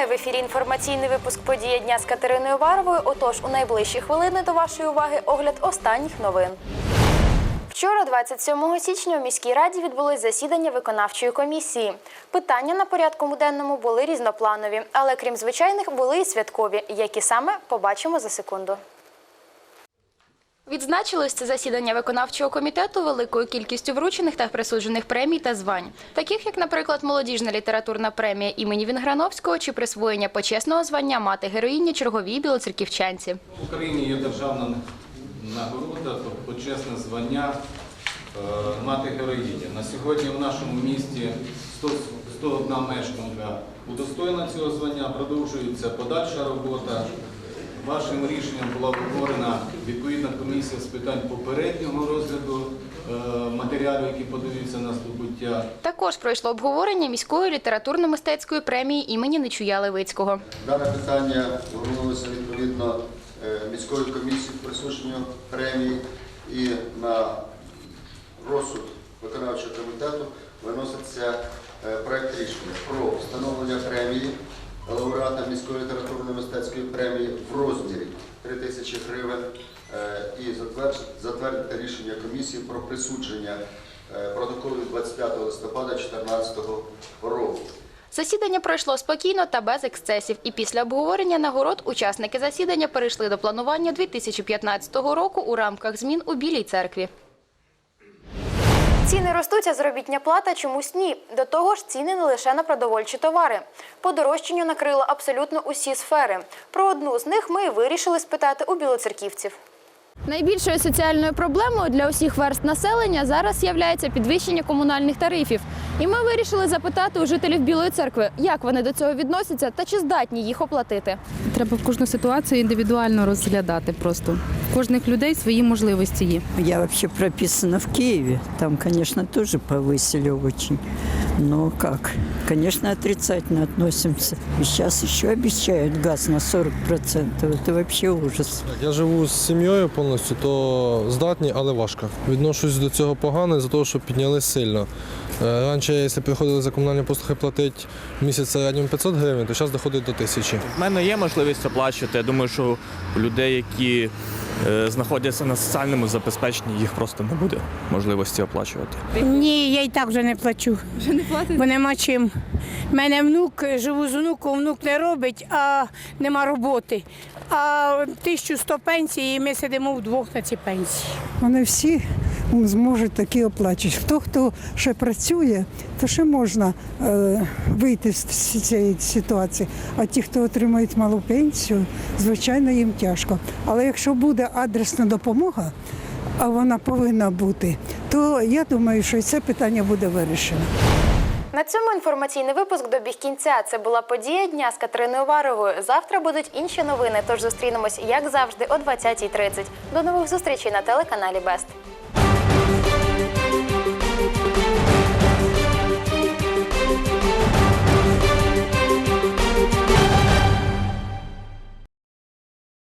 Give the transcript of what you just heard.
Вітаю в ефірі інформаційний випуск подія дня з Катериною Варовою. Отож, у найближчі хвилини до вашої уваги огляд останніх новин. Вчора, 27 січня, у міській раді відбулось засідання виконавчої комісії. Питання на порядку денному були різнопланові, але крім звичайних, були і святкові, які саме побачимо за секунду. Відзначилось це засідання виконавчого комітету великою кількістю вручених та присуджених премій та звань, таких як, наприклад, молодіжна літературна премія імені Вінграновського чи присвоєння почесного звання мати героїні черговій білоцерківчанці. В Україні є державна нагорода, тобто почесне звання е, мати героїні. На сьогодні в нашому місті 100 101 мешканка удостоєна цього звання, продовжується подальша робота. Вашим рішенням була утворена відповідна комісія з питань попереднього розгляду е, матеріалів, які подаються на здобуття. Також пройшло обговорення міської літературно-мистецької премії імені Нечуя Левицького. Дане питання звернулося відповідно е, міської комісії присудження премії і на розсуд виконавчого комітету виноситься е, проект рішення про встановлення премії лауреата міської літературно-мистецької премії в розмірі 3 тисячі гривень е, і затвердити рішення комісії про присудження е, протоколу 25 листопада 2014 року. Засідання пройшло спокійно та без ексцесів. І після обговорення нагород учасники засідання перейшли до планування 2015 року у рамках змін у Білій церкві. Ціни ростуть, а заробітня плата чомусь ні. До того ж, ціни не лише на продовольчі товари. Подорожчання накрило абсолютно усі сфери. Про одну з них ми і вирішили спитати у білоцерківців. Найбільшою соціальною проблемою для усіх верст населення зараз є підвищення комунальних тарифів. І ми вирішили запитати у жителів Білої церкви, як вони до цього відносяться та чи здатні їх оплатити. Треба кожну ситуацію індивідуально розглядати просто. Кожних людей свої можливості є. Я вообще прописана в Киеве. Там, конечно, тоже повысили очень. Но как? Конечно, отрицательно относимся. И сейчас еще обещают газ на 40%. Это вообще ужас. Я живу з сім'єю повністю, то здатні, але важко. Відношусь до цього погано, за того, що підняли сильно. Е, Раніше, якщо приходили за комунальні послуги платити в місяць в 500 гривень, то зараз доходить до тисячі. В мене є можливість оплачувати. Я думаю, що у людей, які знаходяться на соціальному забезпеченні, їх просто не буде можливості оплачувати. Ні, я і так вже не плачу. Вже не платить? Бо нема чим. У мене внук, живу з внуком, внук не робить, а нема роботи. А 1100 пенсій, і ми сидимо вдвох на цій пенсії. Вони всі зможуть такі оплачувати. Хто хто ще працює, то ще можна е, вийти з цієї ситуації. А ті, хто отримують малу пенсію, звичайно, їм тяжко. Але якщо буде адресна допомога, а вона повинна бути, то я думаю, що і це питання буде вирішено. На цьому інформаційний випуск добіг кінця. Це була подія дня з Катериною Варовою. Завтра будуть інші новини. Тож зустрінемось, як завжди, о 20.30. До нових зустрічей на телеканалі Бест.